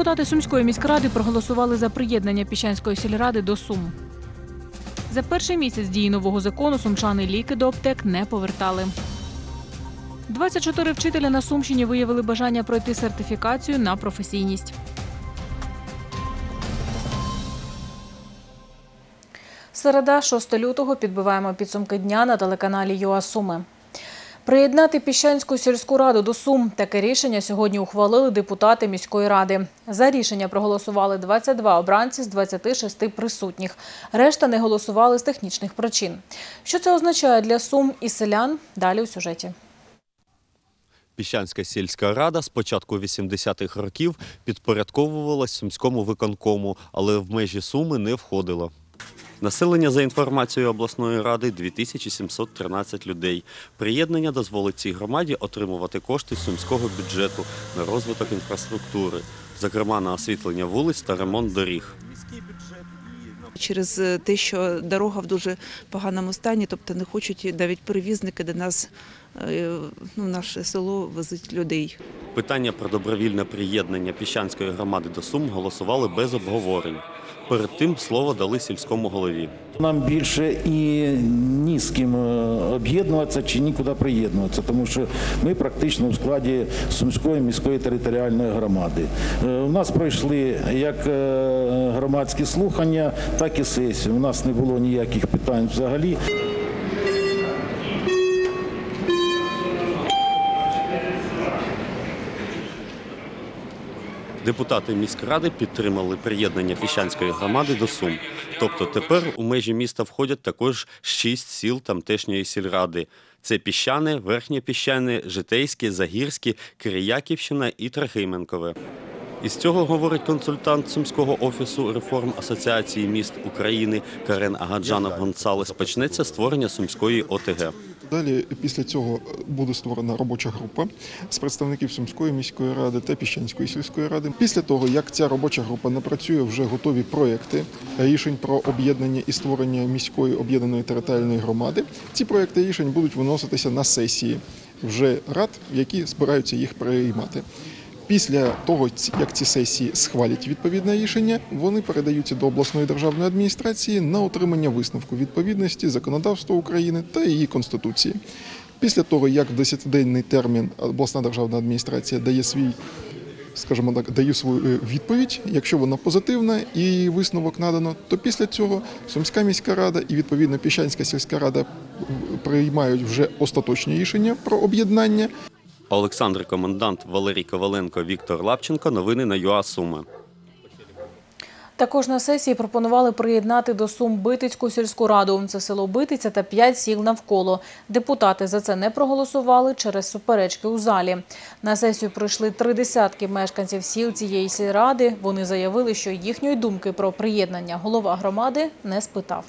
Депутати Сумської міськради проголосували за приєднання Піщанської сільради до Сум. За перший місяць дії нового закону сумчани ліки до аптек не повертали. 24 вчителя на Сумщині виявили бажання пройти сертифікацію на професійність. Середа, 6 лютого, підбиваємо підсумки дня на телеканалі ЮА Суми. Приєднати Піщанську сільську раду до Сум. Таке рішення сьогодні ухвалили депутати міської ради. За рішення проголосували 22 обранці з 26 присутніх. Решта не голосували з технічних причин. Що це означає для Сум і селян? Далі у сюжеті. Піщанська сільська рада з початку 80-х років підпорядковувалась Сумському виконкому, але в межі Суми не входила. Населення за інформацією обласної ради 2713 людей. Приєднання дозволить цій громаді отримувати кошти з сумського бюджету на розвиток інфраструктури, зокрема на освітлення вулиць та ремонт доріг. через е, те, що дорога в дуже поганому стані, тобто не хочуть навіть перевізники до нас, е, ну, наше село возить людей. Питання про добровільне приєднання піщанської громади до Сум голосували без обговорень. Перед тим слово дали сільському голові. Нам більше і ні з ким е, об'єднуватися чи нікуди приєднуватися, тому що ми практично в складі Сумської міської територіальної громади. Е, У нас пройшли як е, громадські слухання, так і сесії. У нас не було ніяких питань взагалі. Депутати міськради підтримали приєднання Піщанської громади до Сум. Тобто тепер у межі міста входять також шість сіл тамтешньої сільради. Це Піщане, Верхнє Піщане, Житейське, Загірське, Кирияківщина і Трохименкове. Із цього говорить консультант Сумського офісу реформ Асоціації міст України Карен Агаджанов Гонсалес. Почнеться створення Сумської ОТГ. Далі після цього буде створена робоча група з представників Сумської міської ради та Піщанської сільської ради. Після того, як ця робоча група напрацює вже готові проекти рішень про об'єднання і створення міської об'єднаної територіальної громади, ці проекти рішень будуть виноситися на сесії вже рад, які збираються їх приймати. Після того, як ці сесії схвалять відповідне рішення, вони передаються до обласної державної адміністрації на отримання висновку відповідності законодавства України та її конституції. Після того, як в 10-денний термін обласна державна адміністрація дає свій, скажімо так, дає свою е, відповідь, якщо вона позитивна і висновок надано, то після цього Сумська міська рада і відповідно Піщанська сільська рада приймають вже остаточні рішення про об'єднання. Олександр Комендант, Валерій Коваленко, Віктор Лапченко. Новини на ЮА Суми. Також на сесії пропонували приєднати до Сум Битицьку сільську раду. Це село Битиця та п'ять сіл навколо. Депутати за це не проголосували через суперечки у залі. На сесію прийшли три десятки мешканців сіл цієї сільради. Вони заявили, що їхньої думки про приєднання голова громади не спитав.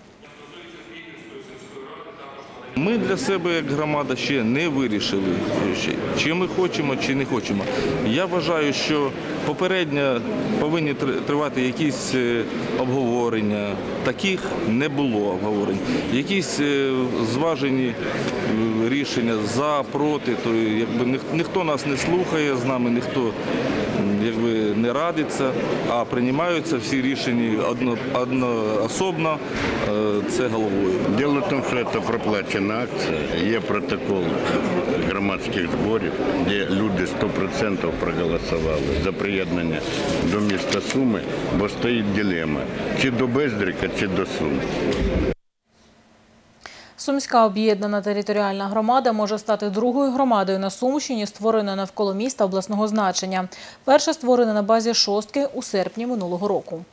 Ми для себе як громада ще не вирішили, чи ми хочемо, чи не хочемо. Я вважаю, що попередньо повинні тривати якісь е, обговорення. Таких не було обговорень. Якісь е, зважені е, рішення за, проти, то якби ніх- ніхто нас не слухає з нами, ніхто якби не радиться, а приймаються всі рішення одно, одноособно, е, це головою. Дело в тому, що це проплачена акція. Є протокол громадських зборів, де люди 100% проголосували за приєднання до міста Суми, бо стоїть дилема, чи до Бездрика, чи до Сум. Сумська об'єднана територіальна громада може стати другою громадою на Сумщині, створеною навколо міста обласного значення. Перша створена на базі шостки у серпні минулого року.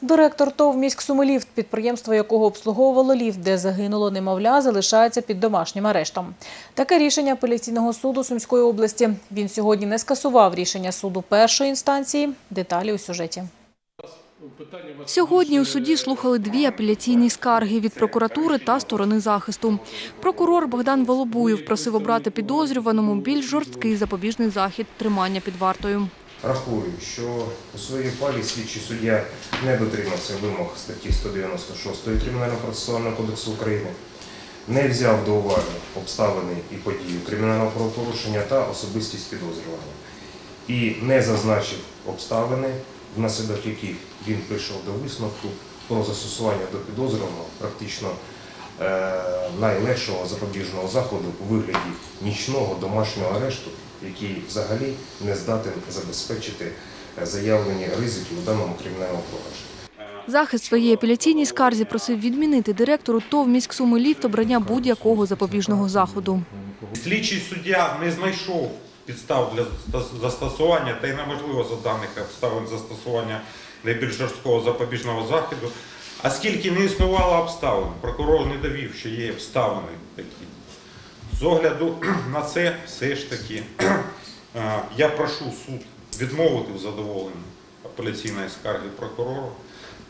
Директор ТОВ «Міськ Сумиліфт», підприємство якого обслуговувало ліфт, де загинуло немовля, залишається під домашнім арештом. Таке рішення апеляційного суду Сумської області. Він сьогодні не скасував рішення суду першої інстанції. Деталі у сюжеті. Сьогодні у суді слухали дві апеляційні скарги від прокуратури та сторони захисту. Прокурор Богдан Волобуєв просив обрати підозрюваному більш жорсткий запобіжний захід тримання під вартою. Рахую, що у своїй палі слідчий суддя не дотримався вимог статті 196 Кримінального процесуального кодексу України, не взяв до уваги обставини і події кримінального правопорушення та особистість підозрюваного і не зазначив обставини, внаслідок яких він прийшов до висновку про застосування до підозрюваного практично е, найлегшого запобіжного заходу у вигляді нічного домашнього арешту, який взагалі не здатен забезпечити е, заявлені ризики у даному кримінальному провадженні. Захист своєї апеляційній скарзі просив відмінити директору ТОВ міськсуми ліфт обрання будь-якого запобіжного заходу. Слідчий суддя не знайшов підстав для застосування, та й неможливо за даних обставин застосування найбільш жорсткого запобіжного заходу. А скільки не існувало обставин, прокурор не довів, що є обставини такі. З огляду на це, все ж таки, е, я прошу суд відмовити в задоволенні апеляційної скарги прокурору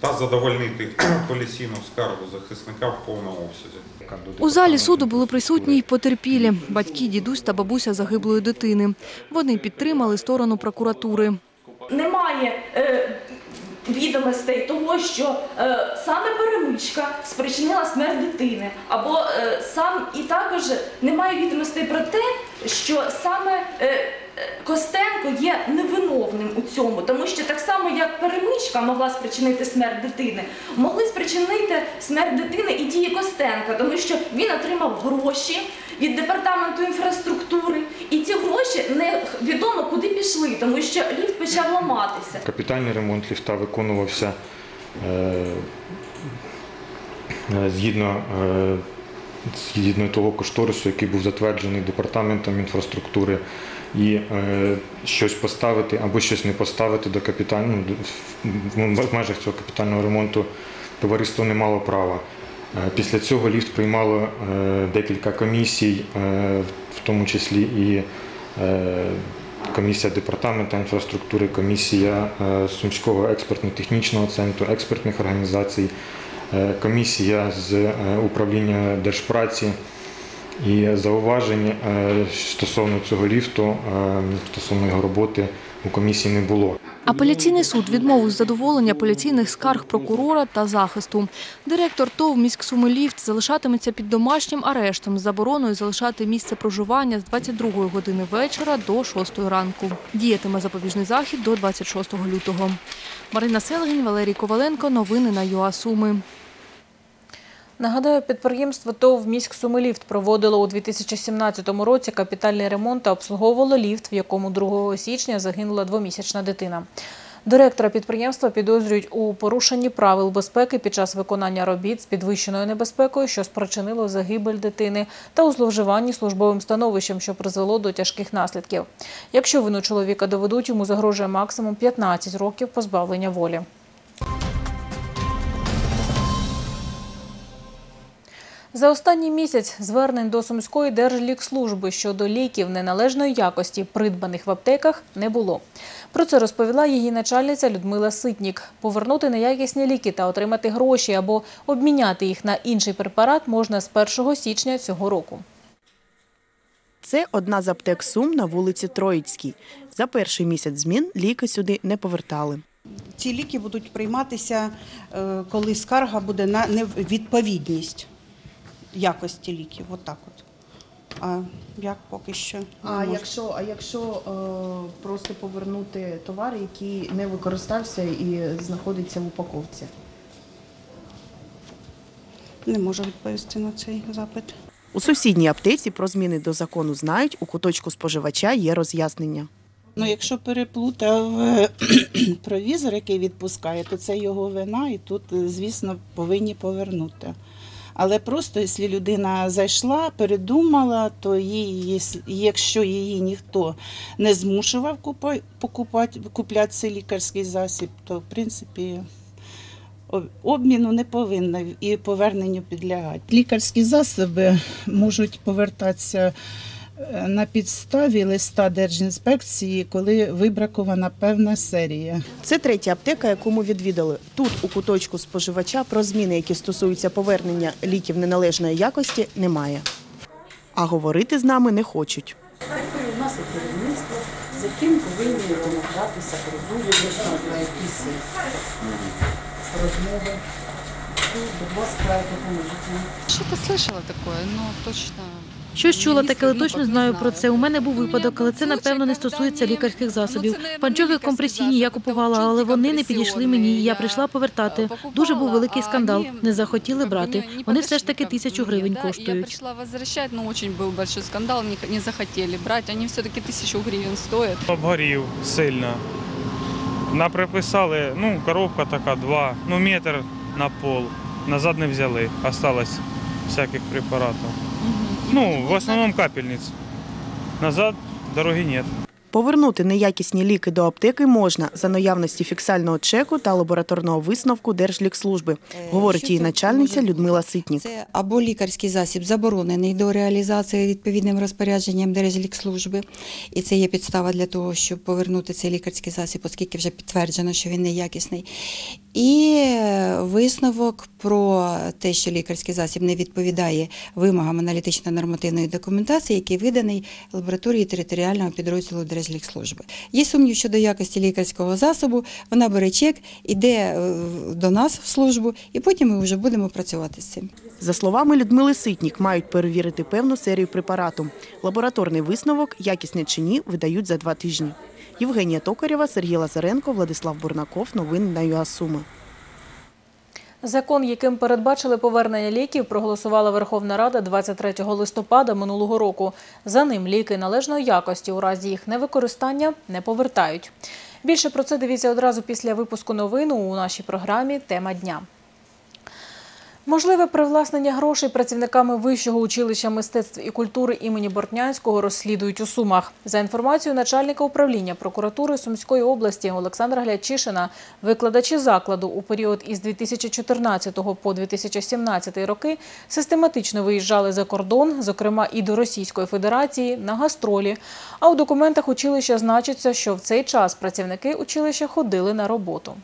та задовольнити апеляційну скаргу захисника в повному обсязі. У залі суду були присутні й потерпілі – батьки, дідусь та бабуся загиблої дитини. Вони підтримали сторону прокуратури. немає е, відомостей того, що е, саме перемичка спричинила смерть дитини, або е, сам і також немає відомостей про те, що саме е, Костенко є невиновним у цьому, тому що так само як перемичка могла спричинити смерть дитини, могли спричинити смерть дитини і дії Костенка, тому що він отримав гроші від департаменту інфраструктури, і ці гроші не відомо куди пішли, тому що ліфт почав ламатися. Капітальний ремонт ліфта виконувався е, е, згідно, е, згідно того кошторису, який був затверджений департаментом інфраструктури. І е, щось поставити або щось не поставити до капітального ну, в межах цього капітального ремонту товариство не мало права. Е, Після цього ліфт приймало е, декілька комісій, е, в тому числі і е, комісія департаменту інфраструктури, комісія е, Сумського експертно-технічного центру, експертних організацій, е, комісія з е, управління держпраці. І зауважень е, стосовно цього ліфту, е, стосовно його роботи у комісії не було. Апеляційний суд відмовив задоволення апеляційних скарг прокурора та захисту. Директор ТОВ міськсуми ліфт залишатиметься під домашнім арештом з забороною залишати місце проживання з 22 години вечора до 6 ранку. Діятиме запобіжний захід до 26 лютого. Марина Селгін, Валерій Коваленко. Новини на ЮАСуми. Нагадаю, підприємство ТОВ «Міськ Сумиліфт» проводило у 2017 році капітальний ремонт та обслуговувало ліфт, в якому 2 січня загинула двомісячна дитина. Директора підприємства підозрюють у порушенні правил безпеки під час виконання робіт з підвищеною небезпекою, що спричинило загибель дитини, та у зловживанні службовим становищем, що призвело до тяжких наслідків. Якщо вину чоловіка доведуть, йому загрожує максимум 15 років позбавлення волі. За останній місяць звернень до Сумської держлікслужби щодо ліків неналежної якості, придбаних в аптеках, не було. Про це розповіла її начальниця Людмила Ситнік. Повернути неякісні ліки та отримати гроші або обміняти їх на інший препарат можна з 1 січня цього року. Це одна з аптек Сум на вулиці Троїцькій. За перший місяць змін ліки сюди не повертали. Ці ліки будуть прийматися, е, коли скарга буде на невідповідність якості ліків. Отак от. А як поки що? А можу. якщо, а якщо е, просто повернути товар, який не використався і знаходиться в упаковці? Не можу відповісти на цей запит. У сусідній аптеці про зміни до закону знають, у куточку споживача є роз'яснення. Ну, якщо переплутав е, провізор, який відпускає, то це його вина, і тут, е, звісно, повинні повернути. Але просто, якщо людина зайшла, передумала, то їй, якщо її ніхто не змушував купа- покупати, купляти цей лікарський засіб, то в принципі обміну не повинна і поверненню підлягати. Лікарські засоби можуть повертатися на підставі листа Держінспекції, коли вибракована певна серія. Це третя аптека, яку ми відвідали. Тут у куточку споживача про зміни, які стосуються повернення ліків неналежної якості, немає. А говорити з нами не хочуть. У нас є керівництво, з яким повинні домовлятися про визначно на якісь розмови. Ну, Будь ласка, допоможіть нам. Что-то слышала такое, но точно Щось чула таке, але точно знаю про це. У мене був випадок, але це напевно не стосується лікарських засобів. Панчохи компресійні я купувала, але вони не підійшли мені. і Я прийшла повертати. Дуже був великий скандал. Не захотіли брати. Вони все ж таки тисячу гривень Я коштують. пришла возвращать, но очень был большой скандал, не, не захотели брать. Они все-таки тысячу гривен стоят. Обгорів сильно. Наприписали, ну, коробка така, два, ну, метр на пол. Назад не взяли, осталось всяких препаратів. Ну, в основном капельниц. Назад дороги нет. Повернути неякісні ліки до аптеки можна за наявності фіксального чеку та лабораторного висновку Держлікслужби, говорить її начальниця Людмила Ситнік. Це або лікарський засіб заборонений до реалізації відповідним розпорядженням Держлікслужби, і це є підстава для того, щоб повернути цей лікарський засіб, оскільки вже підтверджено, що він неякісний. І висновок про те, що лікарський засіб не відповідає вимогам аналітично-нормативної документації, який виданий лабораторії територіального підрозділу Держлікслужби. Є сумнів щодо якості лікарського засобу, вона бере чек, іде е, до нас в службу, і потім ми вже будемо працювати з цим. За словами Людмили Ситнік, мають перевірити певну серію препарату. Лабораторний висновок, якісний чи ні, видають за два тижні. Євгенія Токарєва, Сергій Лазаренко, Владислав Бурнаков. Новини на ЮАСуми. Закон, яким передбачили повернення ліків, проголосувала Верховна Рада 23 листопада минулого року. За ним ліки належної якості у разі їх невикористання не повертають. Більше про це дивіться одразу після випуску новин у нашій програмі Тема дня. Можливе привласнення грошей працівниками Вищого училища мистецтв і культури імені Бортнянського розслідують у Сумах. За інформацією начальника управління прокуратури Сумської області Олександра Глячишина, викладачі закладу у період із 2014 по 2017 роки систематично виїжджали за кордон, зокрема і до Російської Федерації, на гастролі. А у документах училища значиться, що в цей час працівники училища ходили на роботу.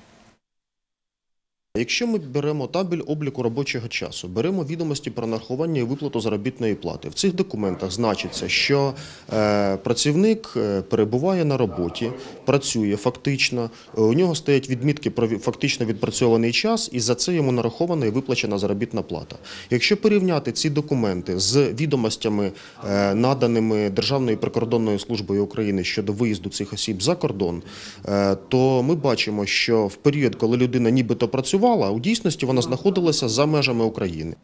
Якщо ми беремо табель обліку робочого часу, беремо відомості про нарахування і виплату заробітної плати. В цих документах значиться, що е, працівник е, перебуває на роботі, працює фактично, е, у нього стоять відмітки про фактично відпрацьований час, і за це йому нарахована і виплачена заробітна плата. Якщо порівняти ці документи з відомостями, наданими Державною прикордонною службою України щодо виїзду цих осіб за кордон, то ми бачимо, що в період, коли людина нібито працювала, у дійсності вона знаходилася за межами України.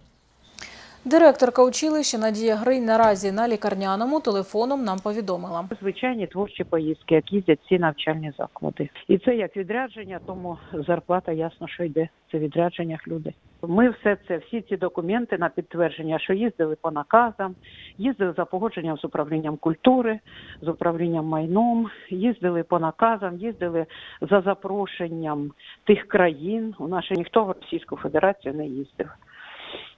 Директорка училища Надія Гринь наразі на лікарняному телефоном нам повідомила. Звичайні творчі поїздки, як їздять всі навчальні заклади. І це як відрядження, тому зарплата ясно, що йде. Це відрядженнях люди. Ми все це, всі ці документи на підтвердження, що їздили по наказам, їздили за погодженням з управлінням культури, з управлінням майном, їздили по наказам, їздили за запрошенням тих країн. У нас ніхто в Російську Федерацію не їздив.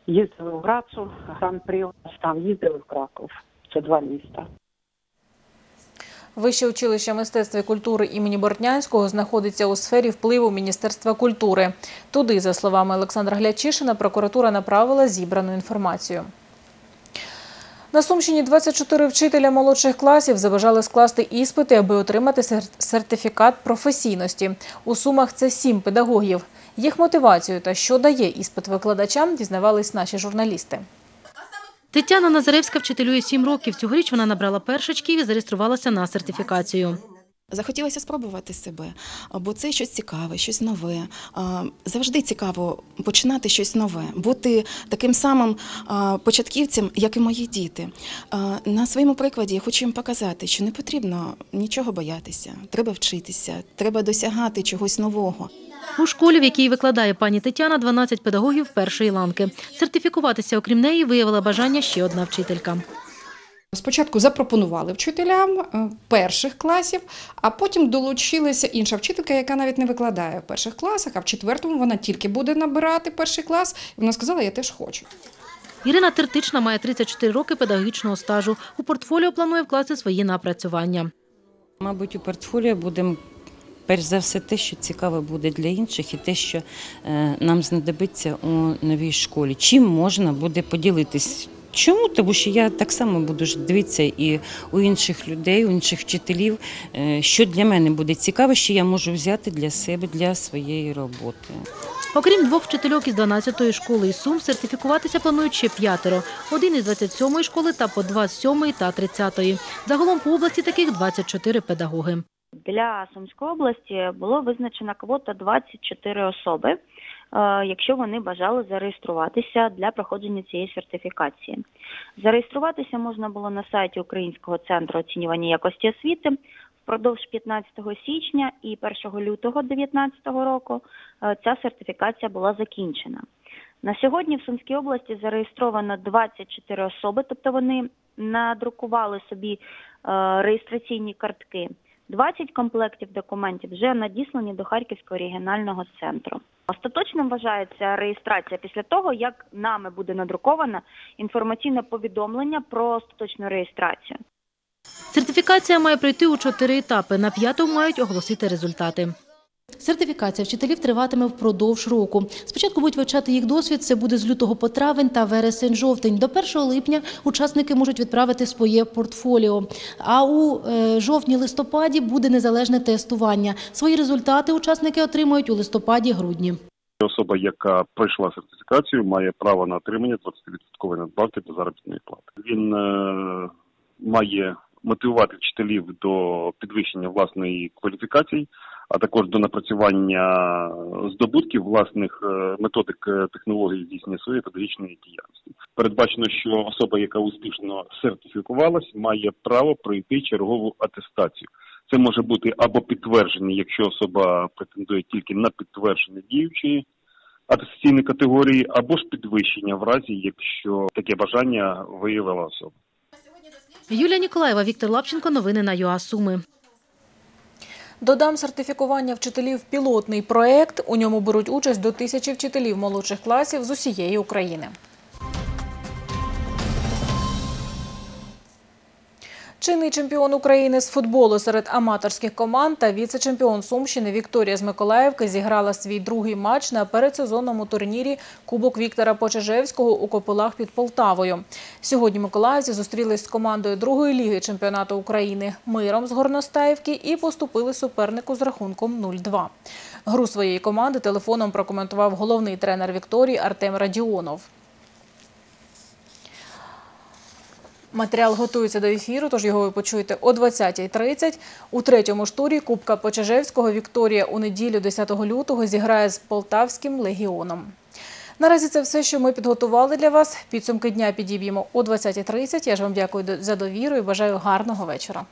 Їздили в Грацу, Гран-Прі, там їздили в Краков. Це два міста. Вище училище мистецтва і культури імені Бортнянського знаходиться у сфері впливу Міністерства культури. Туди, за словами Олександра Глячишина, прокуратура направила зібрану інформацію. На Сумщині 24 вчителя молодших класів забажали скласти іспити, аби отримати сер- сертифікат професійності. У Сумах це сім педагогів. Їх мотивацію та що дає іспит викладачам, дізнавались наші журналісти. Тетяна Назаревська вчителює сім років. Цьогоріч вона набрала першачків і зареєструвалася на сертифікацію. Захотілося спробувати себе, бо це щось цікаве, щось нове. Завжди цікаво починати щось нове, бути таким самим початківцем, як і мої діти. На своєму прикладі я хочу їм показати, що не потрібно нічого боятися, треба вчитися, треба досягати чогось нового. У школі, в якій викладає пані Тетяна, 12 педагогів першої ланки. Сертифікуватися, окрім неї, виявила бажання ще одна вчителька. Спочатку запропонували вчителям е, перших класів, а потім долучилася інша вчителька, яка навіть не викладає в перших класах, а в четвертому вона тільки буде набирати перший клас. І вона сказала, я теж хочу. Ірина Тертична має 34 роки педагогічного стажу. У портфоліо планує вкласти свої напрацювання. Мабуть, у портфоліо будемо перш за все те, що цікаве буде для інших, і те, що е, нам знадобиться у новій школі. Чим можна буде поділитись? Чому? Тому що я так само буду дивитися і у інших людей, у інших вчителів, е, що для мене буде цікаво, що я можу взяти для себе, для своєї роботи. Окрім двох вчительок із 12-ї школи із Сум, сертифікуватися планують ще п'ятеро. Один із 27-ї школи та по два з 7-ї та 30-ї. Загалом по області таких 24 педагоги. Для Сумської області було визначена квота 24 особи, е, якщо вони бажали зареєструватися для проходження цієї сертифікації. Зареєструватися можна було на сайті Українського центру оцінювання якості освіти впродовж 15 січня і 1 лютого 2019 року е, ця сертифікація була закінчена. На сьогодні в Сумській області зареєстровано 24 особи, тобто вони надрукували собі е, реєстраційні картки. 20 комплектів документів вже надіслані до Харківського регіонального центру. Остаточним вважається реєстрація після того, як нами буде надруковане інформаційне повідомлення про остаточну реєстрацію. Сертифікація має пройти у чотири етапи. На п'ятому мають оголосити результати. Сертифікація вчителів триватиме впродовж року. Спочатку будуть вивчати їх досвід. Це буде з лютого по травень та вересень-жовтень. До 1 липня учасники можуть відправити своє портфоліо. А у е, жовтні-листопаді буде незалежне тестування. Свої результати учасники отримують у листопаді-грудні. Особа, яка пройшла сертифікацію, має право на отримання 20% надбавки до заробітної плати. Він е, має мотивувати вчителів до підвищення власної кваліфікації, а також до напрацювання здобутків власних е, методик е, технологій здійснення своєї педагогічної діяльності. Передбачено, що особа, яка успішно сертифікувалась, має право пройти чергову атестацію. Це може бути або підтвердження, якщо особа претендує тільки на підтвердження діючої атестаційної категорії, або ж підвищення в разі, якщо таке бажання виявила особа. Юлія Ніколаєва, Віктор Лапченко. Новини на ЮА Суми. Додам сертифікування вчителів пілотний проект. У ньому беруть участь до тисячі вчителів молодших класів з усієї України. Чинний чемпіон України з футболу серед аматорських команд та віце-чемпіон Сумщини Вікторія з Миколаївки зіграла свій другий матч на передсезонному турнірі Кубок Віктора Почежевського у Копилах під Полтавою. Сьогодні миколаївці зустрілись з командою другої ліги чемпіонату України миром з Горностаївки і поступили супернику з рахунком 0-2. Гру своєї команди телефоном прокоментував головний тренер Вікторії Артем Радіонов. Матеріал готується до ефіру, тож його ви почуєте о 20.30. У третьому ж турі Кубка Почежевського Вікторія у неділю 10 лютого зіграє з Полтавським легіоном. Наразі це все, що ми підготували для вас. Підсумки дня підіб'ємо о 20.30. Я ж вам дякую за довіру і бажаю гарного вечора.